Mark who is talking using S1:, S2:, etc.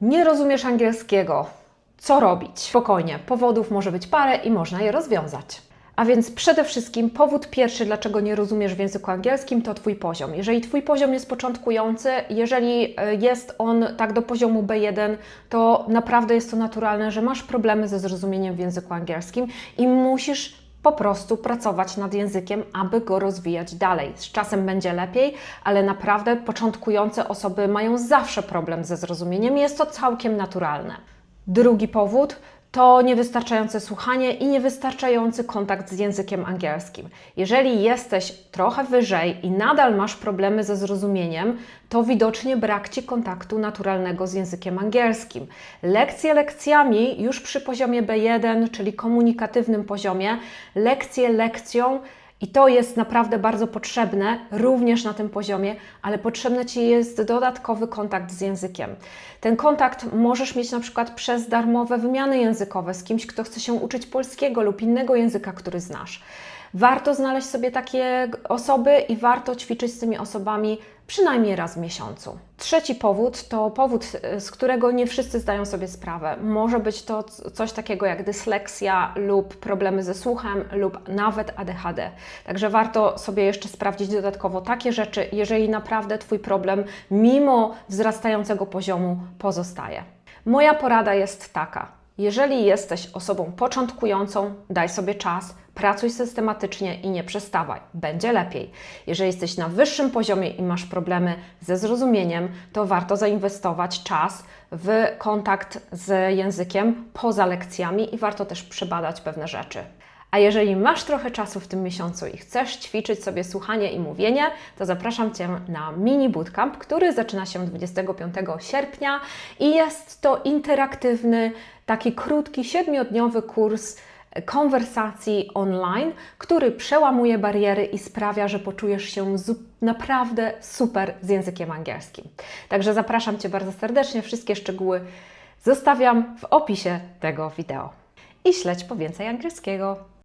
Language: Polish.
S1: Nie rozumiesz angielskiego. Co robić? Spokojnie, powodów może być parę i można je rozwiązać. A więc przede wszystkim powód pierwszy, dlaczego nie rozumiesz w języku angielskim, to Twój poziom. Jeżeli Twój poziom jest początkujący, jeżeli e, jest on tak do poziomu B1, to naprawdę jest to naturalne, że masz problemy ze zrozumieniem w języku angielskim i musisz po prostu pracować nad językiem, aby go rozwijać dalej. Z czasem będzie lepiej, ale naprawdę początkujące osoby mają zawsze problem ze zrozumieniem jest to całkiem naturalne. Drugi powód to niewystarczające słuchanie i niewystarczający kontakt z językiem angielskim. Jeżeli jesteś trochę wyżej i nadal masz problemy ze zrozumieniem, to widocznie brak ci kontaktu naturalnego z językiem angielskim. Lekcje lekcjami już przy poziomie B1, czyli komunikatywnym poziomie, lekcje lekcją i to jest naprawdę bardzo potrzebne, również na tym poziomie, ale potrzebny Ci jest dodatkowy kontakt z językiem. Ten kontakt możesz mieć na przykład przez darmowe wymiany językowe z kimś, kto chce się uczyć polskiego lub innego języka, który znasz. Warto znaleźć sobie takie osoby i warto ćwiczyć z tymi osobami przynajmniej raz w miesiącu. Trzeci powód to powód, z którego nie wszyscy zdają sobie sprawę. Może być to coś takiego jak dysleksja lub problemy ze słuchem lub nawet ADHD. Także warto sobie jeszcze sprawdzić dodatkowo takie rzeczy, jeżeli naprawdę Twój problem mimo wzrastającego poziomu pozostaje. Moja porada jest taka. Jeżeli jesteś osobą początkującą, daj sobie czas, pracuj systematycznie i nie przestawaj. Będzie lepiej. Jeżeli jesteś na wyższym poziomie i masz problemy ze zrozumieniem, to warto zainwestować czas w kontakt z językiem poza lekcjami i warto też przebadać pewne rzeczy. A jeżeli masz trochę czasu w tym miesiącu i chcesz ćwiczyć sobie słuchanie i mówienie, to zapraszam Cię na mini bootcamp, który zaczyna się 25 sierpnia i jest to interaktywny, taki krótki, siedmiodniowy kurs konwersacji online, który przełamuje bariery i sprawia, że poczujesz się naprawdę super z językiem angielskim. Także zapraszam Cię bardzo serdecznie. Wszystkie szczegóły zostawiam w opisie tego wideo. I śledź po więcej angielskiego.